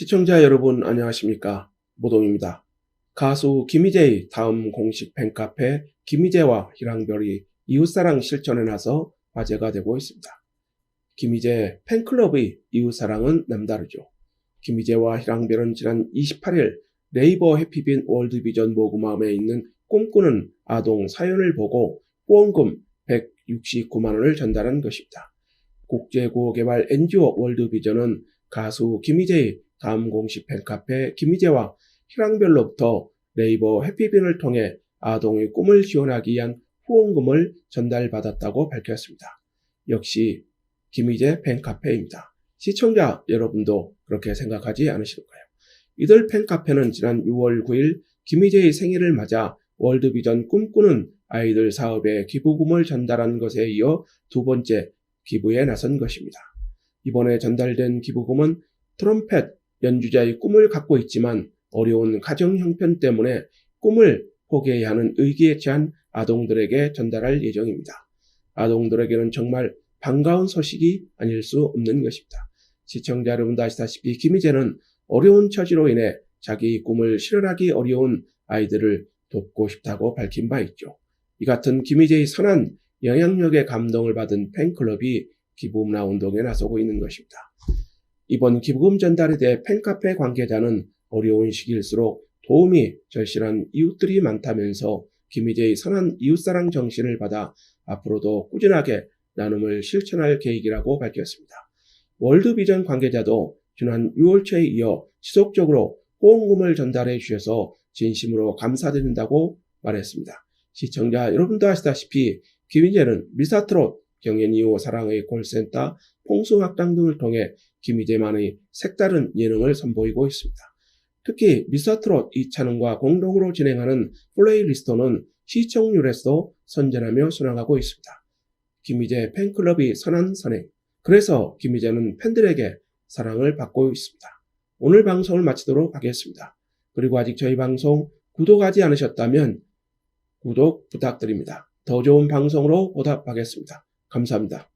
시청자 여러분 안녕하십니까 모동입니다. 가수 김희재의 다음 공식 팬카페 김희재와 희랑별이 이웃사랑 실천에 나서 화제가 되고 있습니다. 김희재 팬클럽의 이웃사랑은 남다르죠. 김희재와 희랑별은 지난 28일 네이버 해피빈 월드비전 모금함에 있는 꿈꾸는 아동 사연을 보고 후원금 169만원을 전달한 것입니다. 국제구호개발 NGO 월드비전은 가수 김희재의 다음 공식 팬카페 김희재와 희랑별로부터 네이버 해피빈을 통해 아동의 꿈을 지원하기 위한 후원금을 전달받았다고 밝혔습니다. 역시 김희재 팬카페입니다. 시청자 여러분도 그렇게 생각하지 않으실까요? 이들 팬카페는 지난 6월 9일 김희재의 생일을 맞아 월드비전 꿈꾸는 아이들 사업에 기부금을 전달한 것에 이어 두 번째 기부에 나선 것입니다. 이번에 전달된 기부금은 트럼펫 연주자의 꿈을 갖고 있지만 어려운 가정 형편 때문에 꿈을 포기해야 하는 의기에 처한 아동들에게 전달할 예정입니다. 아동들에게는 정말 반가운 소식이 아닐 수 없는 것입니다. 시청자 여러분도 아시다시피 김희재는 어려운 처지로 인해 자기 꿈을 실현하기 어려운 아이들을 돕고 싶다고 밝힌 바 있죠. 이 같은 김희재의 선한 영향력에 감동을 받은 팬클럽이 기부문화 운동에 나서고 있는 것입니다. 이번 기부금 전달에 대해 팬카페 관계자는 어려운 시기일수록 도움이 절실한 이웃들이 많다면서 김희재의 선한 이웃사랑 정신을 받아 앞으로도 꾸준하게 나눔을 실천할 계획이라고 밝혔습니다. 월드비전 관계자도 지난 6월 초에 이어 지속적으로 후원금을 전달해 주셔서 진심으로 감사드린다고 말했습니다. 시청자 여러분도 아시다시피 김희재는 미사트롯 경연 이후 사랑의 콜센터 풍수학당 등을 통해 김희재만의 색다른 예능을 선보이고 있습니다. 특히 미사트롯 이찬원과 공동으로 진행하는 플레이리스트는 시청률에서도 선전하며 순항하고 있습니다. 김희재 팬클럽이 선한 선행. 그래서 김희재는 팬들에게 사랑을 받고 있습니다. 오늘 방송을 마치도록 하겠습니다. 그리고 아직 저희 방송 구독하지 않으셨다면 구독 부탁드립니다. 더 좋은 방송으로 보답하겠습니다. 감사합니다.